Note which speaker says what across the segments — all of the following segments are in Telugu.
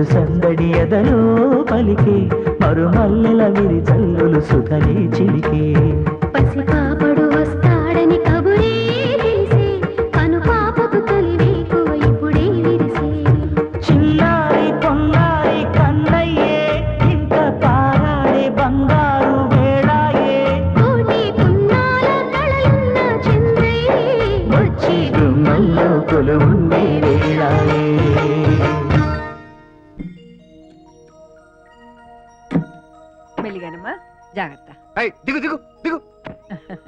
Speaker 1: మరు సందడి ఎదలో పలికే మరుమల్లెల విరి చల్లులు సుధనే చిలికే.
Speaker 2: దిగు దిగు దిగు.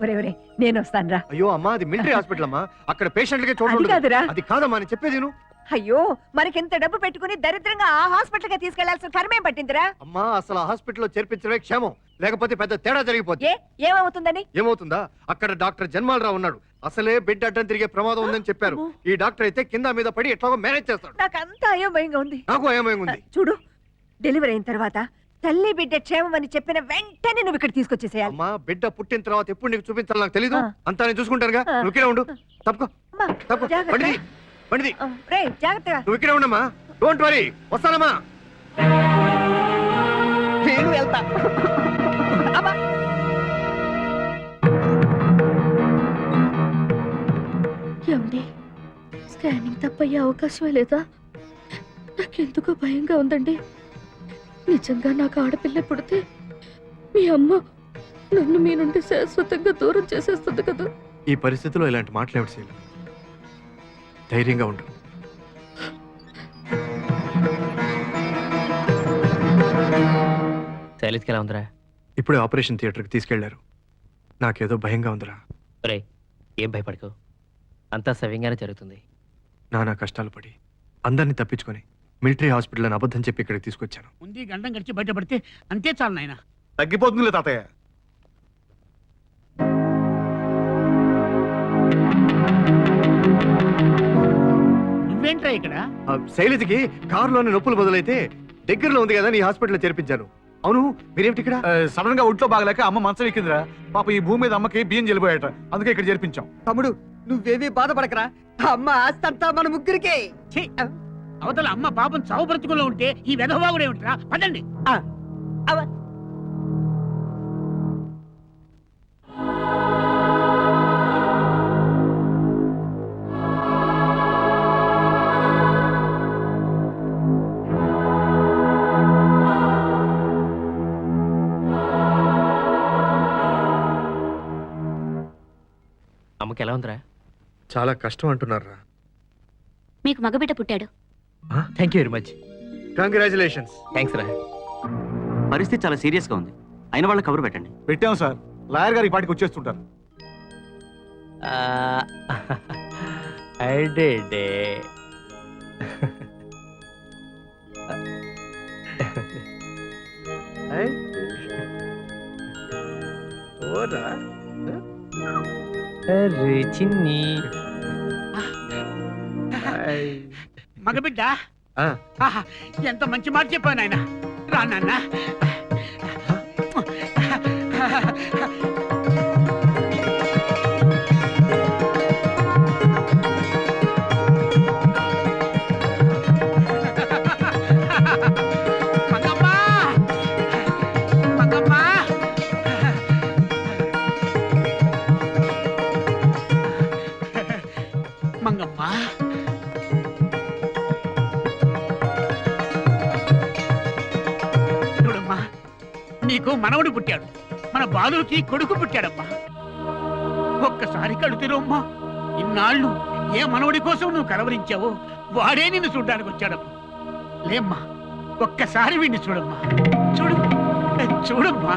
Speaker 3: ఒరే ఒరే నేను వస్తానురా.
Speaker 2: అయ్యో అమ్మా అది మిలిటరీ హాస్పిటల్ అమ్మా. అక్కడ పేషెంట్లకే
Speaker 3: అది
Speaker 2: ఉండదు.
Speaker 3: కాదురా.
Speaker 2: అది కాదమ్మా నేను చెప్పేది విను.
Speaker 3: అయ్యో మనకింత డబ్బు పెట్టుకుని దరిద్రంగా ఆ హాస్పిటల్గా తీసుకెళ్ళాల్సిన కర్మేం పట్టిందిరా?
Speaker 2: అమ్మా అసలు ఆ హాస్పిటల్లో చేర్పించడమే క్షేమం. లేకపోతే పెద్ద తేడా జరిగిపోతుంది
Speaker 3: ఏ ఏమవుతుందని?
Speaker 2: ఏమవుతుందా? అక్కడ డాక్టర్ జన్మాలరావు ఉన్నాడు. అసలే బెడ్ అడ్డం తిరిగే ప్రమాదం ఉందని చెప్పారు. ఈ డాక్టర్ అయితే కింద మీద పడి ఎట్లాగో మేనేజ్ చేస్తాడు.
Speaker 3: నాకంతా అయోమయంగా ఉంది.
Speaker 2: నాకు
Speaker 3: ఆ,
Speaker 2: ఉంది.
Speaker 3: చూడు డెలివరీ అయిన తర్వాత తల్లి బిడ్డ క్షేమం అని చెప్పిన వెంటనే నువ్వు ఇక్కడ తీసుకొచ్చేసేయాలి.
Speaker 2: అమ్మా బిడ్డ పుట్టిన తర్వాత ఎప్పుడు నీకు చూపించాలి నాకు తెలీదు. అంతా నేను చూసుకుంటానుగా. నువ్వు ఇక్కడే ఉండు. తప్పుకో.
Speaker 3: జాగ్రత్త.
Speaker 2: బండిది బండిది.
Speaker 3: రేయ్ జాగ్రత్తగా.
Speaker 2: నువ్వు ఇక్కడే ఉండమ్మా. డోంట్ వరీ వస్తానమ్మా.
Speaker 3: నేను వెళ్తా.
Speaker 4: ఏమండి స్కానింగ్ తప్పయ్యే అవకాశమే లేదా? నాకెందుకో భయంగా ఉందండి. నిజంగా నాకు ఆడపిల్ల పుడితే మీ అమ్మ నన్ను మీ నుండి శాశ్వతంగా దూరం చేసేస్తుంది కదా.
Speaker 2: ఈ పరిస్థితిలో ఇలాంటి మాట్లాడి శీల? ధైర్యంగా ఉండు.
Speaker 5: శైలజ్కి ఎలా ఉందిరా?
Speaker 2: ఇప్పుడే ఆపరేషన్ థియేటర్కి తీసుకెళ్ళారు. నాకేదో భయంగా ఉందిరా.
Speaker 5: రే ఏం భయపడకు. అంతా సవ్యంగానే జరుగుతుంది.
Speaker 2: నానా కష్టాలు పడి అందరినీ తప్పించుకొని మిలిటరీ హాస్పిటల్ అని అబద్ధం చెప్పి ఇక్కడికి తీసుకొచ్చాను.
Speaker 6: ఉంది గండం గడిచి బయటపడితే అంతే చాలు నాయన.
Speaker 7: తగ్గిపోతుందిలే తాతయ్య.
Speaker 6: నువ్వేంట్రా ఇక్కడ?
Speaker 2: ఆ, శైలజకి కారులోని నొప్పులు మొదలైతే దగ్గరలో ఉంది కదా నీ హాస్పిటల్లో చేర్పించాను. అవును మీరేమిటి ఇక్కడ?
Speaker 7: సడన్గా ఒంట్లో బాగలేక అమ్మ మంచం ఎక్కిందిరా పాప ఈ భూమి మీద అమ్మకి బియ్యం చెల్లిపోయాట అందుకే ఇక్కడ చేర్పించాం.
Speaker 8: తమ్ముడు నువ్వేమీ బాధపడకరా. అమ్మ ఆస్తంతా మన ముగ్గురికే.
Speaker 6: ఛీ! అవతల అమ్మ పాపం చావు బ్రతుకులో ఉంటే ఈ వెధవాగుడే ఉంటా పదండి.
Speaker 5: అమ్మకి ఎలా ఉందిరా?
Speaker 2: చాలా కష్టం అంటున్నారా
Speaker 4: మీకు మగబిడ్డ పుట్టాడు.
Speaker 5: Thank you very much
Speaker 2: congratulations
Speaker 5: thanks రా
Speaker 9: పరిస్థితి చాలా సీరియస్గా ఉంది. అయిన వాళ్ళ కబురు పెట్టండి.
Speaker 7: పెట్టాం సార్. లాయర్ గారు ఈ పాటికి వచ్చేస్తుంటారు.
Speaker 5: అరే చిన్ని
Speaker 6: మగబిడ్డ?
Speaker 2: ఆ.
Speaker 6: ఆహా, ఎంత మంచి మాట చెప్పావు నాయన. రా నాన్న. మంగమ్మ. మంగమ్మ. మంగమ్మ. నీకు మనవడు పుట్టాడు. మన బాలుకి కొడుకు పుట్టాడమ్మా ఒక్కసారి కళ్ళు ఇన్నాళ్ళు ఏ మనవడి కోసం నువ్వు కలవరించావో వాడే నిన్ను చూడ్డానికి వచ్చాడమ్మా లేమ్మా ఒక్కసారి వీడిని చూడమ్మా. చూడు చూడమ్మా చూడమ్మా.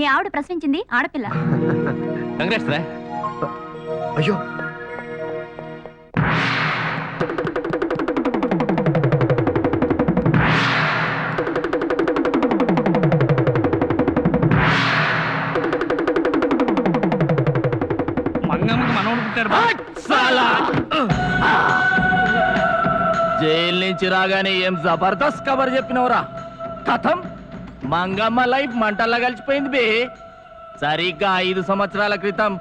Speaker 4: మీ ఆవిడ ప్రశ్నించింది ఆడపిల్ల.
Speaker 5: కంగ్రాట్స్ రా.
Speaker 2: అయ్యో.
Speaker 6: మంగమ్మకి బా.
Speaker 1: జైలు నుంచి రాగానే ఏం జబర్దస్త్ కబర్ చెప్పినవరా? కథం మంగమ్మ లైఫ్ మంటల్లా కలిసిపోయింది బే. సరిగ్గా ఐదు సంవత్సరాల క్రితం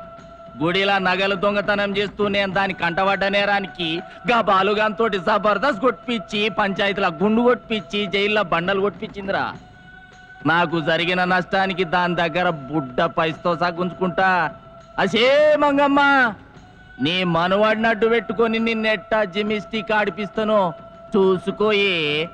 Speaker 1: గుడిలా నగలు దొంగతనం చేస్తూ నేను దాని కంటబడ్డ నేరానికి గా బాలుగాంతోటి జబర్దస్త్ కొట్టిపిచ్చి పంచాయతీల గుండు కొట్టిపిచ్చి జైల్లో బండలు కొట్టిపించిందిరా. నాకు జరిగిన నష్టానికి దాని దగ్గర బుడ్డ పైసతో సగ్గుంచుకుంటా. అసే మంగమ్మ నీ మనవాడినట్టు పెట్టుకొని నిన్నెట్టా జిమిస్టిక్ ఆడిపిస్తాను. చూసుకోయే.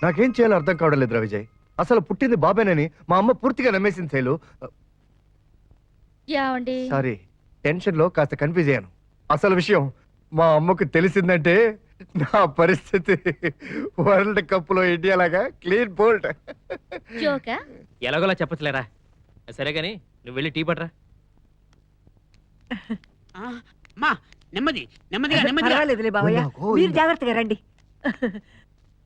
Speaker 2: నాకేం చేయాలో అర్థం కావడం లేదు విజయ్ అసలు పుట్టింది బాబేనని మా అమ్మ పూర్తిగా నమ్మేసింది శైలు.
Speaker 4: యావండి
Speaker 2: సారీ టెన్షన్లో కాస్త కన్ఫ్యూజ్ అయ్యాను. అసలు విషయం మా అమ్మకు తెలిసిందంటే నా పరిస్థితి వరల్డ్ కప్లో ఇండియా లాగా క్లీన్ బోల్ట్
Speaker 4: జోకా?
Speaker 5: ఎలాగోలా చెప్పచ్చులేరా. సరే గాని నువ్వు వెళ్ళి టీ పట్రా.
Speaker 6: ఆ, అమ్మా నెమ్మది నెమ్మదిగా నెమ్మదిగా.
Speaker 3: పర్వాలేదులే బావయ్య.
Speaker 2: గోవిందా,
Speaker 3: మీరు జాగ్రత్తగా రండి.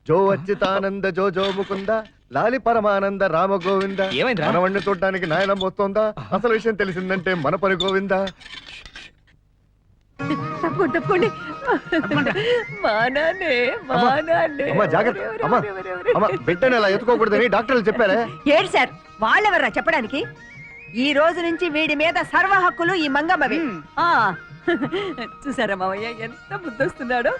Speaker 2: జో అచ్యుతానంద జో జో ముకుంద లాలి పరమానంద రామ గోవింద
Speaker 5: ఏమైందిరా?
Speaker 2: మనవణ్ణి చూడటానికి నాయనం వస్తోందా అసలు విషయం తెలిసిందంటే మన పని గోవిందా
Speaker 3: తప్పకుండా తప్పండి
Speaker 6: తప్పకుండా.
Speaker 3: మా నాన్నే మా
Speaker 2: అమ్మా,
Speaker 3: నాన్నే
Speaker 2: అమ్మా, జాగ్రత్త.
Speaker 3: ఎవరు,
Speaker 2: అమ్మా,
Speaker 3: ఎవరు, ఎవరు,
Speaker 2: అమ్మ
Speaker 3: ఎవరు?
Speaker 2: బిడ్డని అలా ఎత్తుకోకూడదని డాక్టర్లు చెప్పారే
Speaker 3: ఏడు సార్ వాళ్ళెవర్రా చెప్పడానికి ఈ రోజు నుంచి వీడి మీద సర్వ హక్కులు ఈ మంగమ్మవి. ఆ చూసారా మావయ్య ఎంత ముద్దొస్తున్నాడో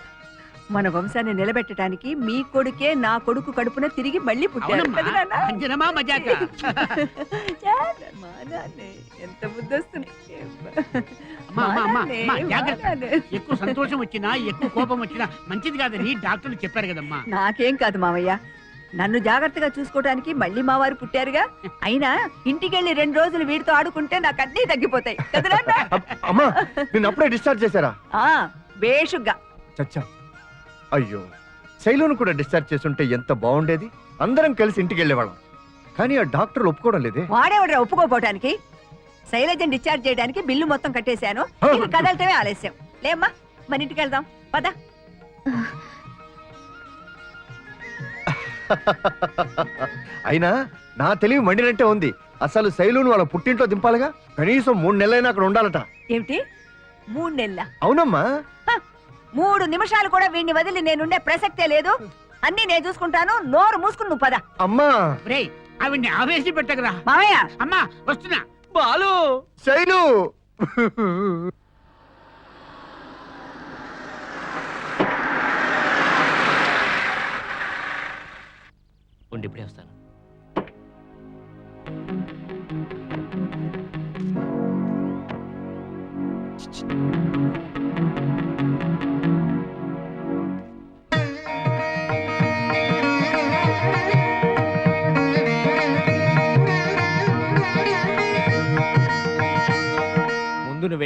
Speaker 3: మన వంశాన్ని నిలబెట్టడానికి మీ కొడుకే నా కొడుకు కడుపున తిరిగి మళ్ళీ పుట్టాడు కదా నాన్న?
Speaker 6: అంజనమా మజాక?
Speaker 3: చాలా మా నాన్నే, ఎంత ముద్దొస్తుంది.
Speaker 6: అమ్మా అమ్మా అమ్మా అమ్మా, జాగ్రత్త. ఎక్కువ సంతోషం వచ్చినా ఎక్కువ కోపం వచ్చినా మంచిది కాదని డాక్టర్లు చెప్పారు కదమ్మా.
Speaker 3: నాకేం కాదు మావయ్య. నన్ను జాగ్రత్తగా చూసుకోవడానికి మళ్ళీ మా వారు పుట్టారుగా. అయినా ఇంటికెళ్ళి రెండు రోజులు వీడితో ఆడుకుంటే నాకు అన్నీ తగ్గిపోతాయి. కదా నాన్న?
Speaker 2: అమ్- అమ్మా నిన్ను అప్పుడే డిశ్చార్జ్ చేశారా?
Speaker 3: ఆ బేషుగ్గా.
Speaker 2: చచ్చా. అయ్యో శైలును కూడా డిశ్చార్జ్ చేస్తుంటే ఎంత బాగుండేది? అందరం కలిసి ఇంటికి వెళ్ళేవాళ్ళం. కానీ ఆ డాక్టర్లు ఒప్పుకోవడం లేదే.
Speaker 3: వాడేవాడ్రా ఒప్పుకోపోవటానికి? శైలజని డిశ్చార్జ్ చేయడానికి బిల్లు మొత్తం కట్టేశాను. ఇక కదలటమే ఆలస్యం. లేమ్మా మన ఇంటికి వెళ్దాం. పద.
Speaker 2: అయినా నా తెలివి మండినట్టే ఉంది. అసలు శైలును వాళ్ళ పుట్టింట్లో దింపాలిగా? కనీసం మూడు నెలలైనా అక్కడ ఉండాలట.
Speaker 3: ఏమిటి? మూడు నెలల?
Speaker 2: అవునమ్మా.
Speaker 3: మూడు నిమిషాలు కూడా వీడిని వదిలి నేనుండే ప్రసక్తే లేదు. అన్ని నేను చూసుకుంటాను. నోరు మూసుకుని నువ్వు పద.
Speaker 2: అమ్మా!
Speaker 6: రేయ్ ఆవిడ్ని ఆవేశి పెట్టకరా.
Speaker 3: మావయ్య
Speaker 6: అమ్మా వస్తున్నా.
Speaker 1: బాలు!
Speaker 2: శైలు!
Speaker 5: ఉండి ఇప్పుడే వస్తాను.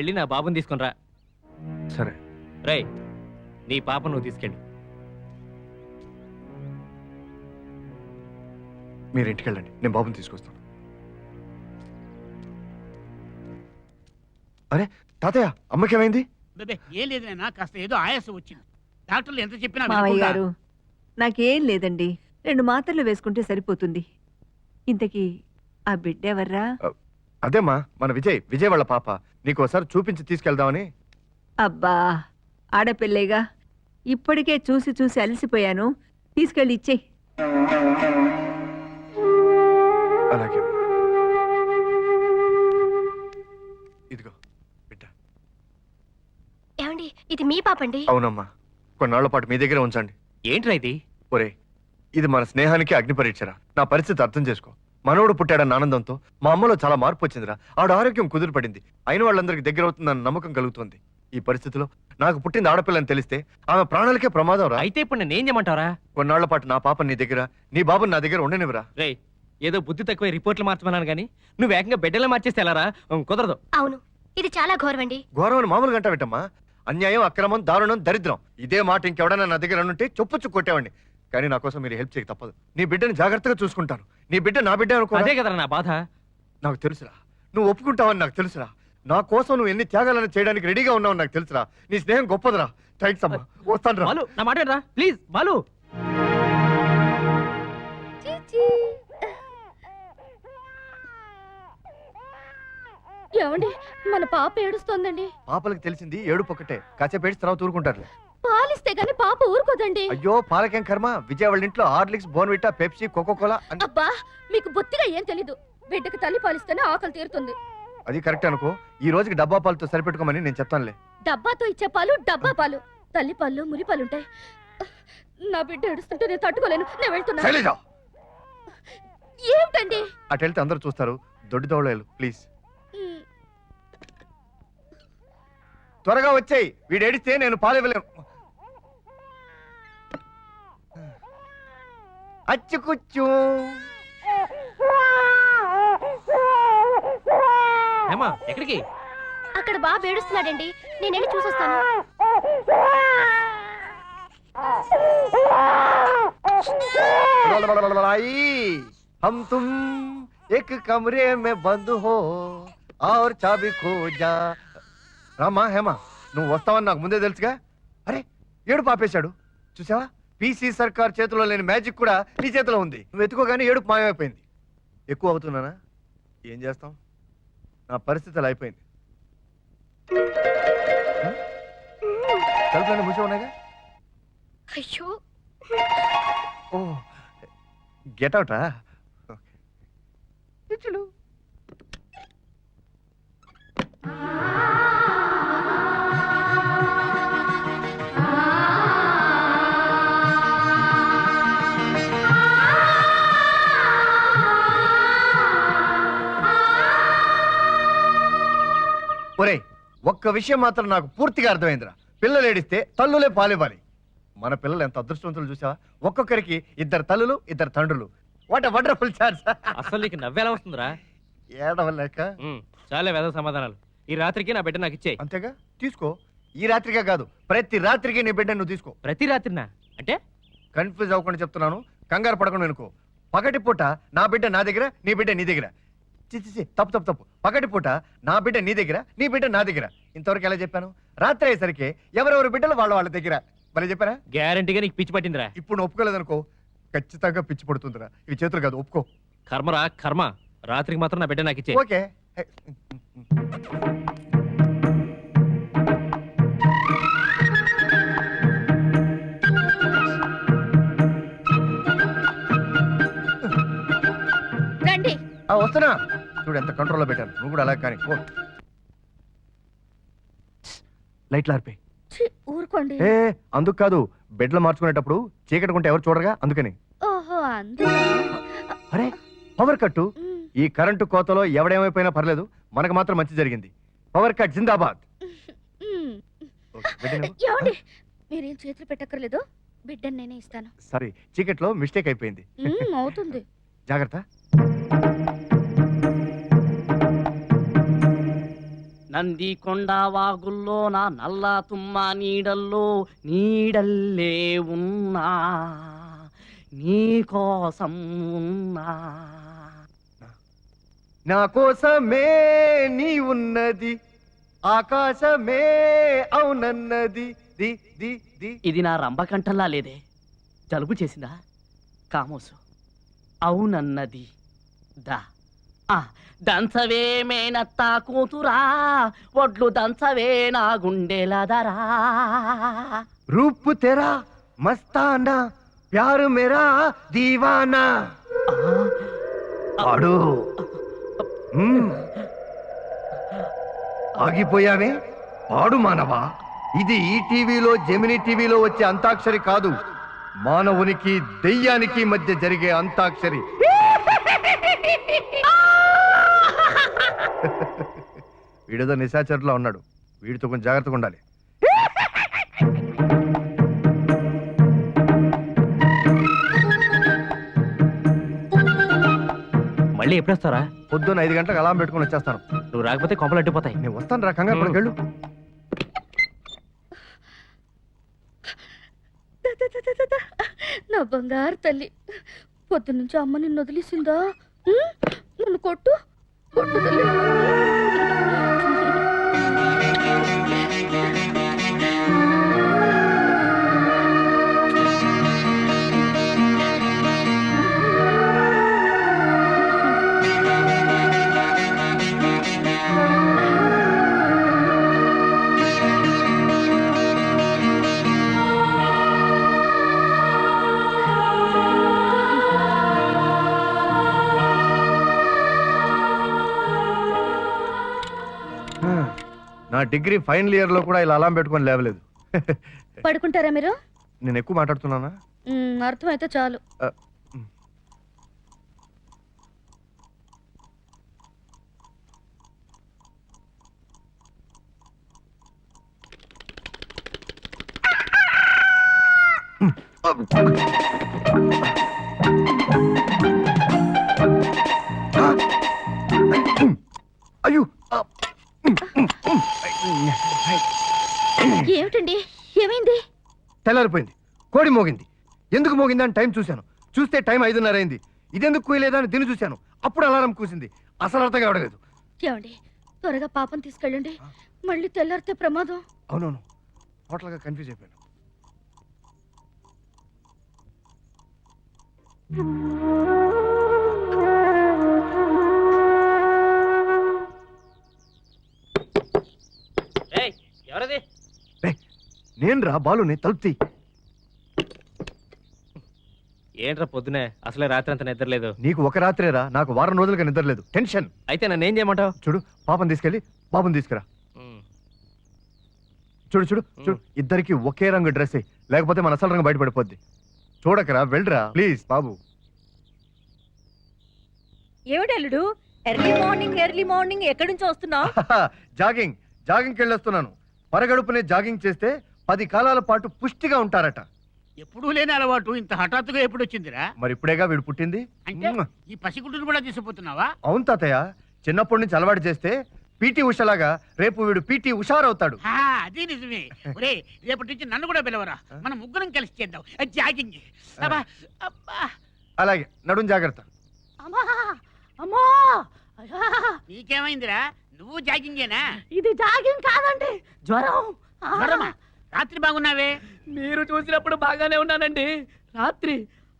Speaker 5: వెళ్ళి నా బాబుని తీసుకుని రా
Speaker 2: సరే.
Speaker 5: రేయ్ నీ పాప నువ్వు తీసుకెళ్ళి.
Speaker 2: మీరు ఇంటికి వెళ్ళండి నేను బాబుని తీసుకొస్తాను. అరే తాతయ్య అమ్మకేమైంది?
Speaker 6: బేబే ఏం లేదు నాయనా కాస్త ఏదో ఆయాసం వచ్చింది. డాక్టర్లు ఎంత చెప్పినా
Speaker 3: మావయ్య
Speaker 6: వినకుండా-
Speaker 3: గారు నాకేం లేదండి. రెండు మాత్రలు వేసుకుంటే సరిపోతుంది. ఇంతకీ ఆ బిడ్డ ఎవర్రా
Speaker 2: అదేమ్మా మన విజయ్ విజయ్ వాళ్ళ పాప. నీకు ఒకసారి చూపించి తీసుకెళ్దామని.
Speaker 3: అబ్బా ఆడపిల్లేగా. ఇప్పటికే చూసి చూసి అలసిపోయాను. తీసుకెళ్ళి ఇచ్చేయి
Speaker 2: అలాగే. ఇదిగో బిడ్డ.
Speaker 4: ఏమండి ఇది మీ పాపండి?
Speaker 2: అవునమ్మా. కొన్నాళ్ళ పాటు మీ దగ్గర ఉంచండి.
Speaker 5: ఏంట్రా ఇది?
Speaker 2: ఒరే ఇది మన స్నేహానికి అగ్ని పరీక్షరా? నా పరిస్థితి అర్థం చేసుకో. మనవడు పుట్టాడన్న ఆనందంతో మా అమ్మలో చాలా మార్పు వచ్చిందిరా. ఆవిడ ఆరోగ్యం కుదురుపడింది. అయిన వాళ్ళందరికీ దగ్గర అవుతుందన్న నమ్మకం కలుగుతోంది. ఈ పరిస్థితిలో నాకు పుట్టింది ఆడపిల్లని తెలిస్తే ఆమె ప్రాణాలకే ప్రమాదం రా.
Speaker 5: అయితే ఇప్పుడు నేను ఏం చేయమంటావరా?
Speaker 2: కొన్నాళ్ళ పాటు నా పాప నీ దగ్గర నీ బాబు నా దగ్గర ఉండనివ్వరా?
Speaker 5: రేయ్ ఏదో బుద్ధి తక్కువ రిపోర్ట్లు మార్చమన్నాను కానీ నువ్వు ఏకంగా బిడ్డలే మార్చేస్తే ఎలారా కుదరదు.
Speaker 4: అవును ఇది చాలా ఘోరమండి.
Speaker 2: ఘోరమని మామూలుగా పెట్టమ్మా అన్యాయం అక్రమం దారుణం దరిద్రం. ఇదే మాట ఇంకెవడన్నా నా దగ్గర ఉంటే చొప్పుచ్చు కొట్టేవాడిని. కానీ నా కోసం మీరు హెల్ప్ చేయక తప్పదు. నీ బిడ్డని జాగ్రత్తగా చూసుకుంటాను. నీ బిడ్డ నా బిడ్డ అనుకో
Speaker 5: అదే కదరా నా బాధ.
Speaker 2: నాకు తెలుసురా. నువ్వు ఒప్పుకుంటావని నాకు తెలుసురా. నా కోసం నువ్వు ఎన్ని త్యాగాలను చేయడానికి రెడీగా ఉన్నావు నాకు తెలుసురా. నీ స్నేహం గొప్పదిరా. థ్యాంక్స్ అమ్మా. వస్తాను రా
Speaker 5: బాలు నా మాట ప్లీజ్ బాలు.
Speaker 4: ఏమండి మన పాప ఏడుస్తోందండి.
Speaker 2: పాపలకు తెలిసింది ఏడుపు ఒకటే కాసేపు ఏడ్చి తర్వాత
Speaker 4: పాలిస్తే గాని పాప ఊరుకోదండి.
Speaker 2: అయ్యో పాలకేం కర్మ? విజయ వాళ్ళ ఇంట్లో Horlicks Bournvita Pepsi Coca Cola
Speaker 4: అబ్బా మీకు బొత్తిగా ఏం తెలీదు. బిడ్డకి తల్లి పాలిస్తేనే ఆకలి తీరుతుంది.
Speaker 2: అది కరెక్ట్ అనుకో. ఈ రోజుకి డబ్బా పాలతో సరిపెట్టుకోమని నేను చెప్తానులే.
Speaker 4: డబ్బాతో ఇచ్చే పాలు డబ్బా పాలు. తల్లి పాలు మురి పాలు ఉంటాయి నా బిడ్డ ఏడుస్తుంటే నేను తట్టుకోలేను. నేను వెళ్తున్నా.
Speaker 2: శైలజ!
Speaker 4: ఏమిటండి
Speaker 2: అటు వెళ్తే అందరూ చూస్తారు. దొడ్డి దోడలేదు ప్లీజ్.
Speaker 4: ఉమ్,
Speaker 2: త్వరగా వచ్చేయి. వీడు ఏడిస్తే నేను పాలివ్వలేను. అచ్చుకుచ్చు
Speaker 5: ఏమా ఎక్కడికి
Speaker 4: అక్కడ బాబు ఏడుస్తున్నాడండి నేను వెళ్ళి చూసొస్తాను
Speaker 2: आई हम तुम एक कमरे में बंद हो और चाबी खो जा రామా హేమా నువ్వు వస్తావని నాకు ముందే తెలుసుగా అరే ఏడు పాపేశాడు చూసావా పీసీ సర్కార్ చేతిలో లేని మ్యాజిక్ కూడా నీ చేతిలో ఉంది. నువ్వు ఎత్తుకోగానే ఏడుపు మాయమైపోయింది. ఎక్కువ అవుతున్నానా ఏం చేస్తాం? నా పరిస్థితి అలా అయిపోయింది. తలుపులన్నీ మూసి ఉన్నాయిగా?
Speaker 4: అయ్యో.
Speaker 2: ఓ గెట్ అవుటా? విషయం మాత్రం నాకు పూర్తిగా అర్థమైందిరా. పిల్లలు ఏడిస్తే తల్లులే పాలివ్వాలి. మన పిల్లలు ఎంత అదృష్టవంతులు చూసావా? ఒక్కొక్కరికి ఇద్దరు తల్లులు ఇద్దరు తండ్రులు. వాట్ వండర్ఫుల్ ఛాన్స్
Speaker 5: అసలు నీకు నవ్వేలా వస్తుందిరా?
Speaker 2: ఏడవలేక.
Speaker 5: చాలే వేద సమాధానాలు. ఈ రాత్రికి నా బిడ్డ నాకు ఇచ్చేయి.
Speaker 2: అంతేగా? తీసుకో. ఈ రాత్రిగా కాదు ప్రతి రాత్రికి నీ బిడ్డ నువ్వు తీసుకో.
Speaker 5: ప్రతి రాత్రినా? అంటే?
Speaker 2: కన్ఫ్యూజ్ అవ్వకుండా చెప్తున్నాను. కంగారు పడకుండా అనుకో పగటి పూట నా బిడ్డ నా దగ్గర నీ బిడ్డ నీ దగ్గర. చి చి, చి, తప్పు తప్పు తప్పు. పగటి పూట నా బిడ్డ నీ దగ్గర నీ బిడ్డ నా దగ్గర. ఇంతవరకు ఎలా చెప్పాను? రాత్రి అయ్యేసరికి ఎవరెవరి బిడ్డలు వాళ్ళ వాళ్ళ దగ్గర. మరి చెప్పారా?
Speaker 5: గ్యారంటీగా నీకు పిచ్చి పట్టిందిరా.
Speaker 2: ఇప్పుడు నువ్వు ఒప్పుకోలేదనుకో ఖచ్చితంగా పిచ్చి పడుతుందిరా. ఇవి చేతులు కాదు ఒప్పుకో.
Speaker 5: కర్మరా కర్మ. రాత్రికి మాత్రం నా బిడ్డ నాకు ఇచ్చేయి
Speaker 2: ఓకే. హే,
Speaker 4: రండి.
Speaker 2: ఆ, వస్తున్నా. చూడు ఎంత కంట్రోల్లో పెట్టాను. నువ్వు కూడా అలా కానీ. లైట్లు ఆర్పే
Speaker 4: ఛీ, ఊరుకోండి.
Speaker 2: ఏ అందుకు కాదు. బెడ్లు మార్చుకునేటప్పుడు చీకటి కొంటే ఎవరు చూడగా అందుకని.
Speaker 4: ఓహో
Speaker 2: అరే పవర్ కట్టు. ఈ కరెంటు కోతలో ఎవడేమైపోయినా పర్లేదు. మనకు మాత్రం మంచి జరిగింది. పవర్ కట్ జిందాబాద్. ఓకే, బిడ్డను-
Speaker 4: ఏమండి? మీరేం చేతులు పెట్టక్కర్లేదు. బిడ్డను నేనే ఇస్తాను.
Speaker 2: సారీ చీకట్లో మిస్టేక్ అయిపోయింది.
Speaker 4: ఉమ్, అవుతుంది.
Speaker 2: జాగ్రత్త.
Speaker 10: నంది కొండ వాగుల్లో నా నల్ల తుమ్మ నీడల్లో నీడల్లే ఉన్నా నీ కోసం ఉన్నా.
Speaker 2: నా కోసమే నీ ఉన్నది ఆకాశమే అవునన్నది. The the the.
Speaker 10: ఇది నా రంభకంఠంలా లేదే. జలుబు చేసిందా? కామోసు. అవునన్నది. దా. దంచవేమేనత్తా కూతురా ఒడ్లు దంచవే నా గుండెలదరా
Speaker 2: రూపు తెరా మస్తానా ప్యారు మెరా దీవానా. ఆడు. ఆగిపోయావే? పాడు మానవా? ఇది ఈ టీవీలో జెమిని టీవీలో వచ్చే అంతాక్షరి కాదు. మానవునికి దెయ్యానికి మధ్య జరిగే అంతాక్షరి. వీడేదో నిశాచరులో ఉన్నాడు. వీడితో కొంచెం జాగ్రత్తగా ఉండాలి.
Speaker 5: మళ్ళీ ఎప్పుడు వస్తారా
Speaker 2: పొద్దున్న ఐదు గంటలకు అలారం పెట్టుకుని వచ్చేస్తాను.
Speaker 5: నువ్వు రాకపోతే కొంపలు అడ్డిపోతాయి.
Speaker 2: నేను వస్తాను రా కంగారు వెళ్ళు.
Speaker 4: నా బంగారు తల్లి పొద్దున్నుంచి అమ్మ నిన్ను వదిలేసిందా? నన్ను కొట్టు. కొట్టు
Speaker 2: డిగ్రీ ఫైనల్ ఇయర్లో కూడా ఇలా అలారం పెట్టుకొని లేవలేదు.
Speaker 4: పడుకుంటారా మీరు?
Speaker 2: నేను ఎక్కువ మాట్లాడుతున్నానా?
Speaker 4: అర్థమైతే చాలు.
Speaker 2: తెల్లారిపోయింది. కోడి మోగింది. ఎందుకు మోగింది అని టైం చూశాను. చూస్తే టైం ఐదున్నర అయింది. ఇదెందుకు కూయలేదా అని దీన్ని చూశాను. అప్పుడు అలారం కూసింది. అసలు అర్థం కావడలేదు
Speaker 4: ఏమండి త్వరగా పాపం తీసుకెళ్ళండి. మళ్ళీ తెల్లారితే ప్రమాదం.
Speaker 2: అవునవును. టోటల్గా కన్ఫ్యూజ్ అయిపోయాను.
Speaker 5: ఎవరది
Speaker 2: నేను రా బాలుని తలుపుతీ.
Speaker 5: ఏంట్రా పొద్దునే? అసలే రాత్రి అంత నిద్రలేదు
Speaker 2: నీకు ఒక రాత్రేరా నాకు వారం రోజులుగా నిద్రలేదు టెన్షన్.
Speaker 5: అయితే నన్ను ఏం చేయమంటావు?
Speaker 2: చూడు పాపం తీసుకెళ్ళి పాపం తీసుకురా. చూడు చూడు చూడు ఇద్దరికి ఒకే రంగు డ్రెస్ లేకపోతే మన అసలు రంగు బయటపడిపోద్ది. చూడకరా వెళ్ళరా ప్లీజ్ బాబు.
Speaker 3: ఏమిటల్లుడు ఎర్లీ మార్నింగ్ ఎర్లీ మార్నింగ్ ఎక్కడి నుంచి వస్తున్నావు?
Speaker 2: జాగింగ్ జాగింగ్కి వెళ్ళొస్తున్నాను. పరగడుపునే జాగింగ్ చేస్తే పది కాలాల పాటు పుష్టిగా ఉంటారట.
Speaker 6: ఎప్పుడూ లేని అలవాటు ఇంత హఠాత్తుగా ఎప్పుడు వచ్చిందిరా
Speaker 2: మరి ఇప్పుడేగా వీడు పుట్టింది?
Speaker 6: అంటే
Speaker 2: మ్మ్.
Speaker 6: ఈ పసిగుడ్డును కూడా తీసుకుపోతున్నావా?
Speaker 2: అవును తాతయ్య చిన్నప్పటి నుంచి అలవాటు చేస్తే పీటీ ఉషలాగా రేపు వీడు పీటీ ఉషారవుతాడు.
Speaker 6: ఆ, అది నిజమే. ఒరే రేపటి నుంచి నన్ను కూడా పిలవరా? మనం ముగ్గురం కలిసి చేద్దాం. జాగింగ్. అబ్బా, అబ్బా.
Speaker 2: అలాగే నడుం జాగ్రత్త.
Speaker 10: అమ్మా అమ్మా! అయ్యా,
Speaker 6: నీకేమైందిరా? నువ్వు జాగింగేనా?
Speaker 10: ఇది జాగింగ్ కాదండి జ్వరం. ఆ,
Speaker 6: జ్వరమా? రాత్రి బాగున్నావే?
Speaker 10: మీరు చూసినప్పుడు బాగానే ఉన్నానండి. రాత్రి